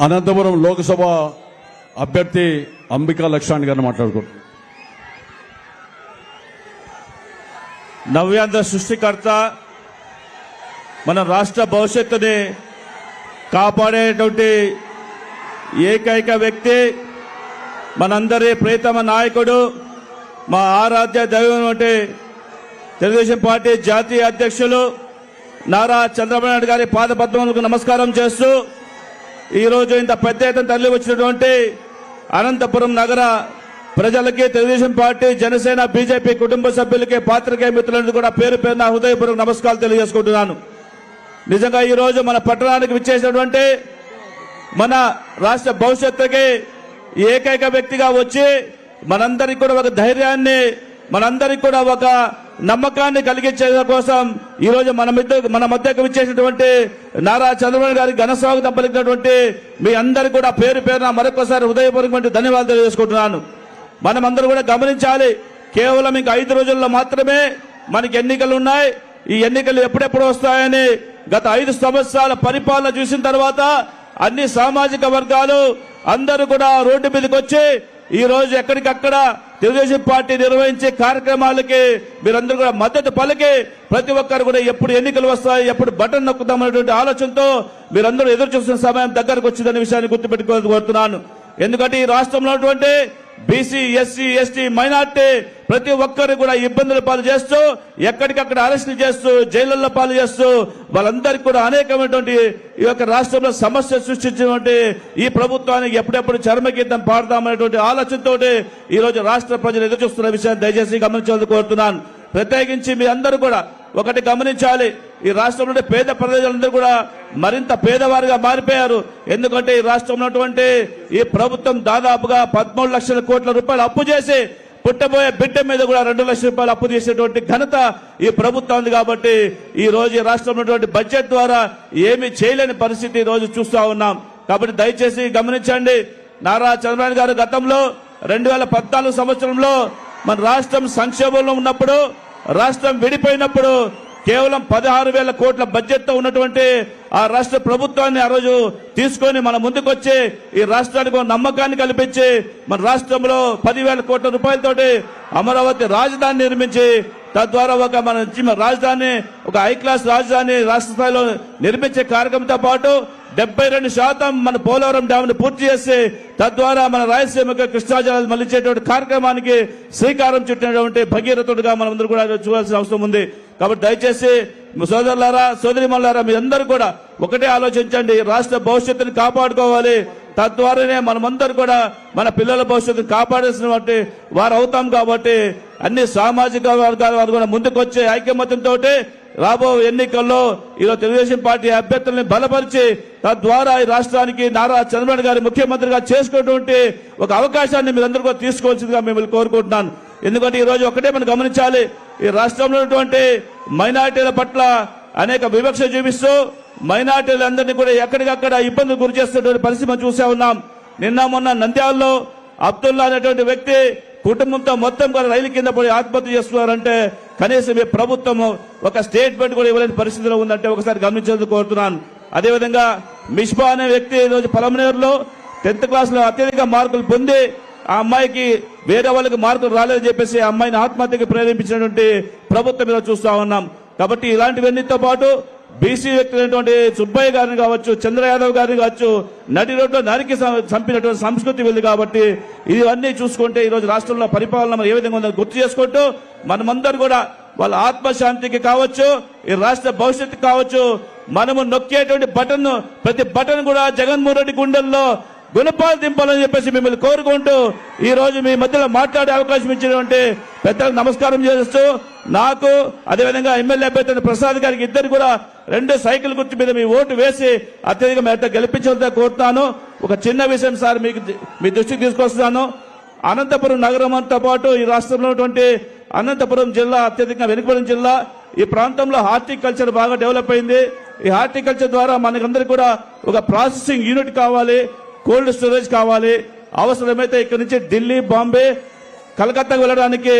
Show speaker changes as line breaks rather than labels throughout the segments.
అనంతపురం లోక్సభ అభ్యర్థి అంబికా లక్ష్మణ్ గారిని మాట్లాడుకుంటున్నాం.
నవ్యాంధ్ర సృష్టికర్త మన రాష్ట్ర భవిష్యత్తుని కాపాడేటువంటి ఏకైక వ్యక్తి మనందరి ప్రియతమ నాయకుడు మా ఆరాధ్య దైవం అంటే తెలుగుదేశం పార్టీ జాతీయ అధ్యక్షులు నారా చంద్రబాబు నాయుడు గారి పాదపద్మములకు నమస్కారం చేస్తూ ఈరోజు ఇంత పెద్ద ఎత్తున తరలి వచ్చినటువంటి అనంతపురం నగర ప్రజలకి తెలుగుదేశం పార్టీ జనసేన బీజేపీ కుటుంబ సభ్యులకి పాత్రికేయ మిత్రులను కూడా పేరు పేరున హృదయపూర్వక నమస్కారాలు తెలియజేసుకుంటున్నాను. నిజంగా ఈరోజు మన పట్టణానికి విచ్చేసినటువంటి మన రాష్ట్ర భవిష్యత్తుకి ఏకైక వ్యక్తిగా వచ్చి మనందరికి కూడా ఒక ధైర్యాన్ని మనందరికి కూడా ఒక నమ్మకాన్ని కలిగించే కోసం ఈ రోజు మన మధ్య మన మధ్యకు విచ్చేసినటువంటి నారా చంద్రబాబు గారి ఘన స్వాగతం పలికినటువంటి మీ అందరి కూడా పేరు పేరున మరొకసారి హృదయపూర్వకమైన ధన్యవాదాలు తెలియజేసుకుంటున్నాను. మనం అందరూ కూడా గమనించాలి కేవలం ఇంకా ఐదు రోజుల్లో మాత్రమే మనకి ఎన్నికలు ఉన్నాయి. ఈ ఎన్నికలు ఎప్పుడెప్పుడు వస్తాయని గత ఐదు సంవత్సరాల పరిపాలన చూసిన తర్వాత అన్ని సామాజిక వర్గాలు అందరూ కూడా రోడ్డు మీదకి వచ్చి ఈ రోజు ఎక్కడికక్కడ తెలుగుదేశం పార్టీ నిర్వహించే కార్యక్రమాలకి మీరందరూ కూడా మద్దతు పలికి ప్రతి ఒక్కరు కూడా ఎప్పుడు ఎన్నికలు వస్తాయి ఎప్పుడు బటన్ నొక్కుదామనేటువంటి ఆలోచనతో మీరందరూ ఎదురు చూస్తున్న సమయం దగ్గరకు వచ్చిందనే విషయాన్ని గుర్తుపెట్టుకోవాలని కోరుతున్నాను. ఎందుకంటే ఈ రాష్ట్రంలో ఉన్నటువంటి బీసీ ఎస్సీ ఎస్టీ మైనార్టీ ప్రతి ఒక్కరు కూడా ఇబ్బందుల పాలు చేస్తూ ఎక్కడికక్కడ అరెస్టులు చేస్తూ జైళ్ళలో పాలు చేస్తూ వాళ్ళందరికీ కూడా అనేకమైనటువంటి ఈ యొక్క రాష్ట్రంలో సమస్య సృష్టించినటువంటి ఈ ప్రభుత్వానికి ఎప్పుడెప్పుడు చర్మగీతం పాడదామనేటువంటి ఆలోచనతో ఈ రోజు రాష్ట్ర ప్రజలు ఎదురు చూస్తున్న విషయాన్ని దయచేసి గమనించాలని కోరుతున్నాను. ప్రత్యేకించి మీ అందరూ కూడా ఒకటి గమనించాలి. ఈ రాష్ట్రంలో ఉండే పేద ప్రజలందరూ కూడా మరింత పేదవారిగా మారిపోయారు. ఎందుకంటే ఈ రాష్ట్రంలో ఉన్నటువంటి ఈ ప్రభుత్వం దాదాపుగా పదమూడు లక్షల కోట్ల రూపాయలు అప్పు చేసి పుట్టబోయే బిడ్డ మీద కూడా రెండు లక్షల రూపాయలు అప్పు చేసేటువంటి ఘనత ఈ ప్రభుత్వం ఉంది కాబట్టి ఈ రోజు ఈ రాష్ట్రంలో ఉన్నటువంటి బడ్జెట్ ద్వారా ఏమీ చేయలేని పరిస్థితి ఈ రోజు చూస్తా ఉన్నాం. కాబట్టి దయచేసి గమనించండి. నారా చంద్రబాబు గారు గతంలో రెండు వేల పద్నాలుగు సంవత్సరంలో మన రాష్ట్రం సంక్షేమంలో ఉన్నప్పుడు రాష్ట్రం విడిపోయినప్పుడు కేవలం పదహారు వేల కోట్ల బడ్జెట్తో ఉన్నటువంటి ఆ రాష్ట్ర ప్రభుత్వాన్ని ఆ రోజు తీసుకొని మన ముందుకొచ్చి ఈ రాష్ట్రానికి నమ్మకాన్ని కల్పించి మన రాష్ట్రంలో పదివేల కోట్ల రూపాయలతోటి అమరావతి రాజధాని నిర్మించి తద్వారా ఒక మన రాజధాని ఒక హై క్లాస్ రాజధాని రాష్ట్ర స్థాయిలో నిర్మించే కార్యక్రమంతో పాటు డెబ్బై రెండు శాతం మన పోలవరం డ్యామ్ను పూర్తి చేసి తద్వారా మన రాయలసీమకు కృష్ణాజలాలు జలాలు కార్యక్రమానికి శ్రీకారం చుట్టినటువంటి భగీరథుడుగా మనం అందరూ కూడా చూడాల్సిన అవసరం ఉంది. కాబట్టి దయచేసి మీ సోదరులారా సోదరిమల్లారా మీ అందరూ కూడా ఒకటే ఆలోచించండి. రాష్ట్ర భవిష్యత్తుని కాపాడుకోవాలి. తద్వారానే మనమందరూ కూడా మన పిల్లల భవిష్యత్తును కాపాడాల్సినటువంటి వారు అవుతాం కాబట్టి అన్ని సామాజిక వర్గాల వారు కూడా ముందుకొచ్చే ఐకమత్యంతో రాబో ఎన్నికల్లో ఈరోజు తెలుగుదేశం పార్టీ అభ్యర్థుల్ని బలపరిచి తద్వారా ఈ రాష్ట్రానికి నారా చంద్రబాబు గారి ముఖ్యమంత్రిగా చేసుకున్నటువంటి ఒక అవకాశాన్ని మీరందరూ కూడా తీసుకోవాల్సిందిగా మిమ్మల్ని కోరుకుంటున్నాను. ఎందుకంటే ఈ రోజు ఒకటే మనం గమనించాలి. ఈ రాష్ట్రంలో ఉన్నటువంటి మైనార్టీల పట్ల అనేక వివక్ష చూపిస్తూ మైనార్టీలందరినీ కూడా ఎక్కడికక్కడ ఇబ్బందులు గురి చేస్తున్నటువంటి పరిస్థితి మనం చూసే ఉన్నాం. నిన్న మొన్న నంద్యాలలో అబ్దుల్లా అనేటువంటి వ్యక్తి కుటుంబంతో మొత్తం కూడా రైలు కింద పడి ఆత్మహత్య చేస్తున్నారంటే కనీసం ఈ ప్రభుత్వం ఒక స్టేట్మెంట్ కూడా ఇవ్వలేని పరిస్థితిలో ఉందంటే ఒకసారి గమనించేందుకు కోరుతున్నాను. అదేవిధంగా మిష్బా అనే వ్యక్తి ఈరోజు పలమనేరులో టెన్త్ క్లాస్లో అత్యధిక మార్కులు పొంది ఆ అమ్మాయికి వేరే వాళ్ళకి మార్కులు రాలేదని చెప్పేసి ఆ అమ్మాయిని ఆత్మహత్యకి ప్రేరేపించినటువంటి ప్రభుత్వం మీద చూస్తా ఉన్నాం. కాబట్టి ఇలాంటివన్నీతో పాటు బీసీ వ్యక్తులైనటువంటి సుబ్బయ్య గారిని కావచ్చు చంద్ర యాదవ్ గారిని కావచ్చు నటి రోడ్లో నరికి చంపినటువంటి సంస్కృతి ఉంది కాబట్టి ఇవన్నీ చూసుకుంటే ఈ రోజు రాష్ట్రంలో పరిపాలన ఏ విధంగా ఉందో గుర్తు చేసుకుంటూ మనమందరూ కూడా వాళ్ళ ఆత్మశాంతికి కావచ్చు ఈ రాష్ట్ర భవిష్యత్తు కావచ్చు మనము నొక్కేటువంటి బటన్ ప్రతి బటన్ కూడా జగన్మోహన్ రెడ్డి గుండెల్లో గుణపాలు దింపాలని చెప్పేసి మిమ్మల్ని కోరుకుంటూ ఈ రోజు మీ మధ్యలో మాట్లాడే అవకాశం ఇచ్చినటువంటి పెద్దలకు నమస్కారం చేస్తూ నాకు అదేవిధంగా ఎమ్మెల్యే అభ్యర్థి ప్రసాద్ గారికి ఇద్దరు కూడా రెండు సైకిల్ గుర్తు మీద మీ ఓటు వేసి అత్యధిక మేర గెలిపించాలని కోరుతాను ఒక చిన్న విషయం సార్ మీకు మీ దృష్టికి తీసుకొస్తున్నాను. అనంతపురం నగరంతో పాటు ఈ రాష్ట్రంలో ఉన్నటువంటి అనంతపురం జిల్లా అత్యధికంగా వెనుకబడిన జిల్లా. ఈ ప్రాంతంలో హార్టికల్చర్ బాగా డెవలప్ అయింది. ఈ హార్టికల్చర్ ద్వారా మనకందరికి కూడా ఒక ప్రాసెసింగ్ యూనిట్ కావాలి. కోల్డ్ స్టోరేజ్ కావాలి. అవసరమైతే ఇక్కడ నుంచి ఢిల్లీ బాంబే కలకత్తాకు వెళ్ళడానికి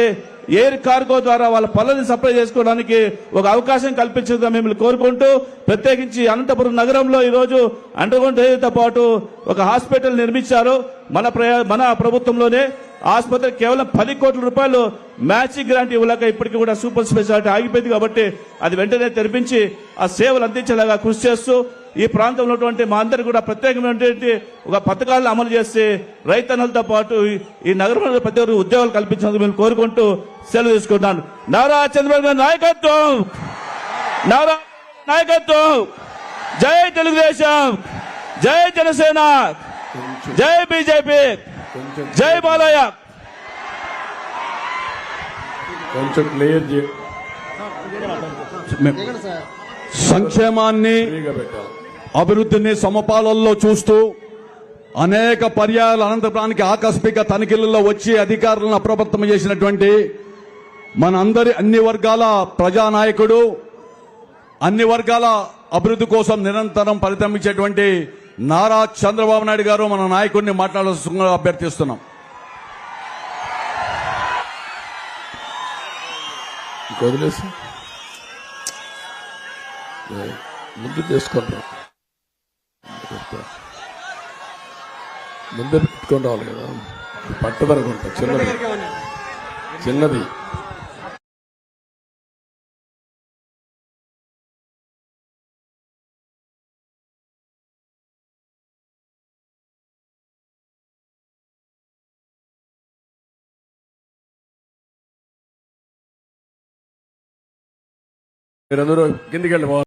ఎయిర్ కార్గో ద్వారా వాళ్ళ పళ్ళని సప్లై చేసుకోవడానికి ఒక అవకాశం కల్పించగా మిమ్మల్ని కోరుకుంటూ ప్రత్యేకించి అనంతపురం నగరంలో ఈరోజు అండర్గ్రౌండ్ రైల్వేతో పాటు ఒక హాస్పిటల్ నిర్మించారు. మన ప్రయా- మన ప్రభుత్వంలోనే ఆసుపత్రి కేవలం పది కోట్ల రూపాయలు మ్యాచింగ్ గ్రాంట్ ఇవ్వలేక ఇప్పటికీ కూడా సూపర్ స్పెషాలిటీ ఆగిపోయింది కాబట్టి అది వెంటనే తెరిపించి ఆ సేవలు అందించేలాగా కృషి చేస్తూ ఈ ప్రాంతంలో ఉన్నటువంటి మా అందరికి కూడా ప్రత్యేకమైనటువంటి ఒక పథకాలను అమలు చేసి రైతన్నలతో పాటు ఈ- నగరంలో ప్రతి ఒక్కరు ఉద్యోగాలు కల్పించినందుకు మేము కోరుకుంటూ సెలవు తీసుకుంటున్నాను. నారా చంద్రబాబు గారి నాయకత్వం! నారా నాయకత్వం! జై తెలుగుదేశం! జై జనసేన! జై బీజేపీ! జై బాలయ్య!
కొంచెం క్లియర్
సంక్షేమాన్ని అభివృద్ధిని సమపాలల్లో చూస్తూ అనేక పర్యాయాలు అనంతపురానికి ఆకస్మిక తనిఖీలలో వచ్చి అధికారులను అప్రమత్తం చేసినటువంటి మనందరి అన్ని వర్గాల ప్రజానాయకుడు అన్ని వర్గాల అభివృద్ధి కోసం నిరంతరం పరితమించేటువంటి నారా చంద్రబాబు నాయుడు గారు మన నాయకుడిని మాట్లాడాల్సిందిగా అభ్యర్థిస్తున్నాం.
ఇంక వదిలేసి ఏ, ముందు ముందే పెట్టుకొని రావాలి కదా. పట్టదనుకుంటా చిన్నది. చిన్నది. మీరందరూ కిందికి వెళ్ళి